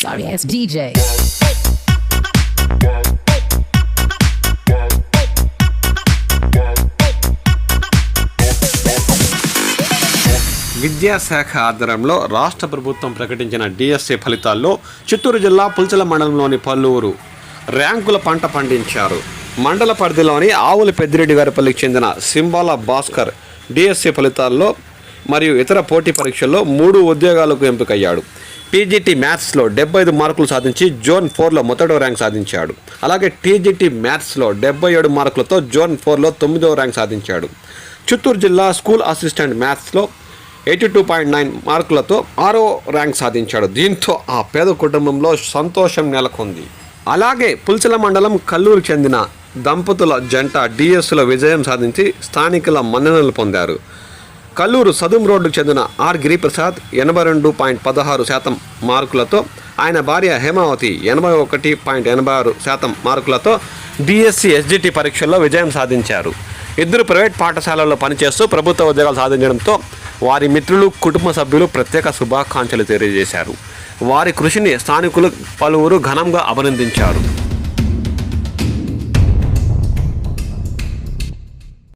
Sorry ass DJ. విద్యాశాఖ ఆధ్వర్యంలో రాష్ట్ర ప్రభుత్వం ప్రకటించిన డిఎస్సి ఫలితాల్లో చిత్తూరు జిల్లా పుల్చల మండలంలోని పలువురు ర్యాంకుల పంట పండించారు. మండల పరిధిలోని ఆవుల పెద్దిరెడ్డి గారిపల్లికి చెందిన సింబాల భాస్కర్ డిఎస్సి ఫలితాల్లో మరియు ఇతర పోటీ పరీక్షల్లో మూడు ఉద్యోగాలకు ఎంపికయ్యాడు. పీజీటీ మ్యాథ్స్లో డెబ్బై ఐదు మార్కులు సాధించి జోన్ ఫోర్లో మొదటో ర్యాంక్ సాధించాడు. అలాగే టీజీటీ మ్యాథ్స్లో డెబ్బై ఏడు మార్కులతో జోన్ ఫోర్లో తొమ్మిదవ ర్యాంక్ సాధించాడు. చిత్తూరు జిల్లా స్కూల్ అసిస్టెంట్ మ్యాథ్స్లో ఎయిటీ టూ పాయింట్ నైన్ మార్కులతో ఆరో ర్యాంక్ సాధించాడు. దీంతో ఆ పేద కుటుంబంలో సంతోషం నెలకొంది. అలాగే పుల్చల మండలం కల్లూరు చెందిన దంపతుల జంట డిఎస్లో విజయం సాధించి స్థానికుల మన్ననలు పొందారు. కల్లూరు సదుం రోడ్డుకు చెందిన ఆర్ గిరిప్రసాద్ ఎనభై రెండు పాయింట్ పదహారు శాతం మార్కులతో ఆయన భార్య హేమావతి ఎనభై ఒకటి పాయింట్ ఎనభై ఆరు శాతం మార్కులతో డిఎస్సి ఎస్జిటి పరీక్షల్లో విజయం సాధించారు. ఇద్దరు ప్రైవేట్ పాఠశాలల్లో పనిచేస్తూ ప్రభుత్వ ఉద్యోగాలు సాధించడంతో వారి మిత్రులు కుటుంబ సభ్యులు ప్రత్యేక శుభాకాంక్షలు తెలియజేశారు. వారి కృషిని స్థానికులు పలువురు ఘనంగా అభినందించారు.